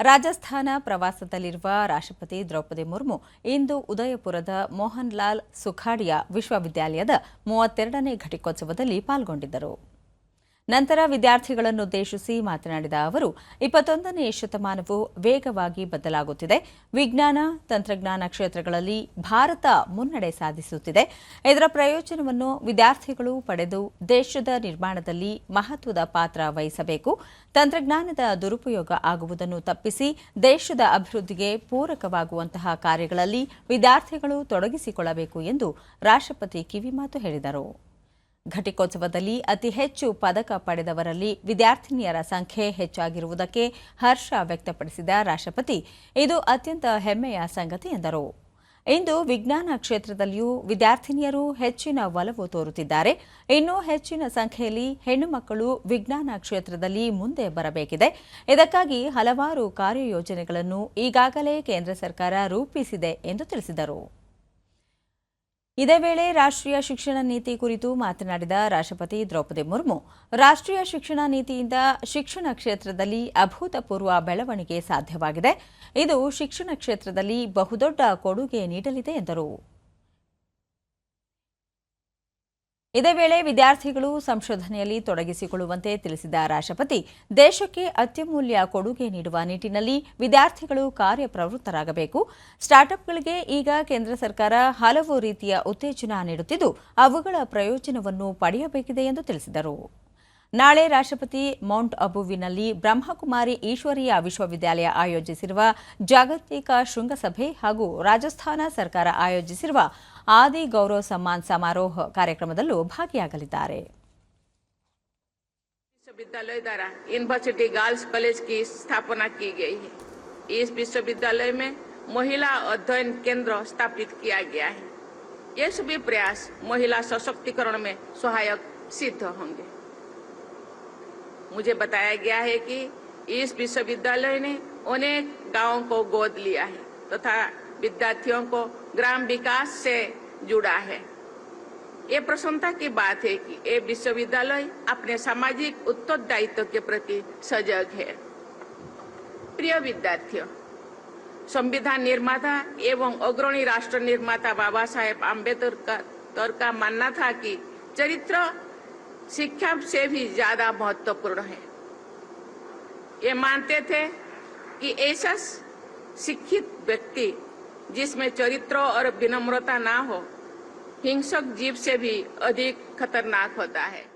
ರಾಜಸ್ಥಾನ ಪ್ರವಾಸದಲ್ಲಿರುವ ರಾಷ್ಟ್ರಪತಿ ದ್ರೌಪದಿ ಮುರ್ಮು ಇಂದು ಉದಯಪುರದ ಮೋಹನ್ ಲಾಲ್ ಸುಖಾಡಿಯಾ ವಿಶ್ವವಿದ್ಯಾಲಯದ ಮೂವತ್ತೆರಡನೇ ಘಟಿಕೋತ್ಸವದಲ್ಲಿ ಪಾಲ್ಗೊಂಡಿದ್ದರು. ನಂತರ ವಿದ್ಯಾರ್ಥಿಗಳನ್ನು ಉದ್ದೇಶಿಸಿ ಮಾತನಾಡಿದ ಅವರು, ಇಪ್ಪತ್ತೊಂದನೇ ಶತಮಾನವು ವೇಗವಾಗಿ ಬದಲಾಗುತ್ತಿದೆ. ವಿಜ್ಞಾನ, ತಂತ್ರಜ್ಞಾನ ಕ್ಷೇತ್ರಗಳಲ್ಲಿ ಭಾರತ ಮುನ್ನಡೆ ಸಾಧಿಸುತ್ತಿದೆ. ಇದರ ಪ್ರಯೋಜನವನ್ನು ವಿದ್ಯಾರ್ಥಿಗಳು ಪಡೆದು ದೇಶದ ನಿರ್ಮಾಣದಲ್ಲಿ ಮಹತ್ವದ ಪಾತ್ರ ವಹಿಸಬೇಕು. ತಂತ್ರಜ್ಞಾನದ ದುರುಪಯೋಗ ಆಗುವುದನ್ನು ತಪ್ಪಿಸಿ ದೇಶದ ಅಭಿವೃದ್ಧಿಗೆ ಪೂರಕವಾಗುವಂತಹ ಕಾರ್ಯಗಳಲ್ಲಿ ವಿದ್ಯಾರ್ಥಿಗಳು ತೊಡಗಿಸಿಕೊಳ್ಳಬೇಕು ಎಂದು ರಾಷ್ಟ್ರಪತಿ ಕಿವಿಮಾತು ಹೇಳಿದರು. ಘಟಿಕೋತ್ಸವದಲ್ಲಿ ಅತಿ ಹೆಚ್ಚು ಪದಕ ಪಡೆದವರಲ್ಲಿ ವಿದ್ಯಾರ್ಥಿನಿಯರ ಸಂಖ್ಯೆ ಹೆಚ್ಚಾಗಿರುವುದಕ್ಕೆ ಹರ್ಷ ವ್ಯಕ್ತಪಡಿಸಿದ ರಾಷ್ಟ್ರಪತಿ. ಇದು ಅತ್ಯಂತ ಹೆಮ್ಮೆಯ ಸಂಗತಿ ಎಂದರು. ಇಂದು ವಿಜ್ಞಾನ ಕ್ಷೇತ್ರದಲ್ಲಿಯೂ ವಿದ್ಯಾರ್ಥಿನಿಯರು ಹೆಚ್ಚಿನ ಒಲವು ತೋರುತ್ತಿದ್ದಾರೆ. ಇನ್ನೂ ಹೆಚ್ಚಿನ ಸಂಖ್ಯೆಯಲ್ಲಿ ಹೆಣ್ಣು ಮಕ್ಕಳು ವಿಜ್ಞಾನ ಕ್ಷೇತ್ರದಲ್ಲಿ ಮುಂದೆ ಬರಬೇಕಿದೆ. ಇದಕ್ಕಾಗಿ ಹಲವಾರು ಕಾರ್ಯಯೋಜನೆಗಳನ್ನು ಈಗಾಗಲೇ ಕೇಂದ್ರ ಸರ್ಕಾರ ರೂಪಿಸಿದೆ ಎಂದು ತಿಳಿಸಿದರು. ಇದೇ ವೇಳೆ ರಾಷ್ಟ್ರೀಯ ಶಿಕ್ಷಣ ನೀತಿ ಕುರಿತು ಮಾತನಾಡಿದ ರಾಷ್ಟ್ರಪತಿ ದ್ರೌಪದಿ ಮುರ್ಮು, ರಾಷ್ಟ್ರೀಯ ಶಿಕ್ಷಣ ನೀತಿಯಿಂದ ಶಿಕ್ಷಣ ಕ್ಷೇತ್ರದಲ್ಲಿ ಅಭೂತಪೂರ್ವ ಬೆಳವಣಿಗೆ ಸಾಧ್ಯವಾಗಿದೆ. ಇದು ಶಿಕ್ಷಣ ಕ್ಷೇತ್ರದಲ್ಲಿ ಬಹುದೊಡ್ಡ ಕೊಡುಗೆ ನೀಡಲಿದೆ ಎಂದರು. ಇದೇ ವೇಳೆ ವಿದ್ಯಾರ್ಥಿಗಳು ಸಂಶೋಧನೆಯಲ್ಲಿ ತೊಡಗಿಸಿಕೊಳ್ಳುವಂತೆ ತಿಳಿಸಿದ ರಾಷ್ಟ್ರಪತಿ, ದೇಶಕ್ಕೆ ಅತ್ಯಮೂಲ್ಯ ಕೊಡುಗೆ ನೀಡುವ ನಿಟ್ಟಿನಲ್ಲಿ ವಿದ್ಯಾರ್ಥಿಗಳು ಕಾರ್ಯಪ್ರವೃತ್ತರಾಗಬೇಕು. ಸ್ಟಾರ್ಟ್ಅಪ್ಗಳಿಗೆ ಈಗ ಕೇಂದ್ರ ಸರ್ಕಾರ ಹಲವು ರೀತಿಯ ಉತ್ತೇಜನ ನೀಡುತ್ತಿದ್ದು, ಅವುಗಳ ಪ್ರಯೋಜನವನ್ನು ಪಡೆಯಬೇಕಿದೆ ಎಂದು ತಿಳಿಸಿದರು. ನಾಳೆ ರಾಷ್ಟ್ರಪತಿ ಮೌಂಟ್ ಅಬುವಿನಲ್ಲಿ ಬ್ರಹ್ಮಕುಮಾರಿ ಈಶ್ವರೀಯ ವಿಶ್ವವಿದ್ಯಾಲಯ ಆಯೋಜಿಸಿರುವ ಜಾಗತಿಕ ಶೃಂಗಸಭೆ ಹಾಗೂ ರಾಜಸ್ಥಾನ ಸರ್ಕಾರ ಆಯೋಜಿಸಿರುವ ಆದಿ ಗೌರವ್ ಸಮ್ಮಾನ್ ಸಮಾರೋಹ ಕಾರ್ಯಕ್ರಮದಲ್ಲೂ ಭಾಗಿಯಾಗಲಿದ್ದಾರೆ विश्वविद्यालय द्वारा यूनिवर्सिटी गर्ल्स कॉलेज की स्थापना की गई है इस विश्वविद्यालय में महिला अध्ययन केंद्र स्थापित किया गया है ये सभी प्रयास महिला सशक्तिकरण में सहायक सिद्ध होंगे मुझे बताया गया है कि इस विश्वविद्यालय ने अनेक गांवों को गोद लिया है तथा विद्यार्थियों को ग्राम विकास से जुड़ा है। ये प्रसन्नता की बात है कि ये विश्वविद्यालय अपने सामाजिक उत्तरदायित्व के प्रति सजग है। प्रिय विद्यार्थियों, संविधान निर्माता एवं अग्रणी राष्ट्र निर्माता बाबा साहेब आम्बेडकर का मानना था कि चरित्र शिक्षा से भी ज़्यादा महत्वपूर्ण है। ये मानते थे कि ऐसा शिक्षित व्यक्ति जिसमें चरित्र और विनम्रता ना हो हिंसक जीव से भी अधिक खतरनाक होता है।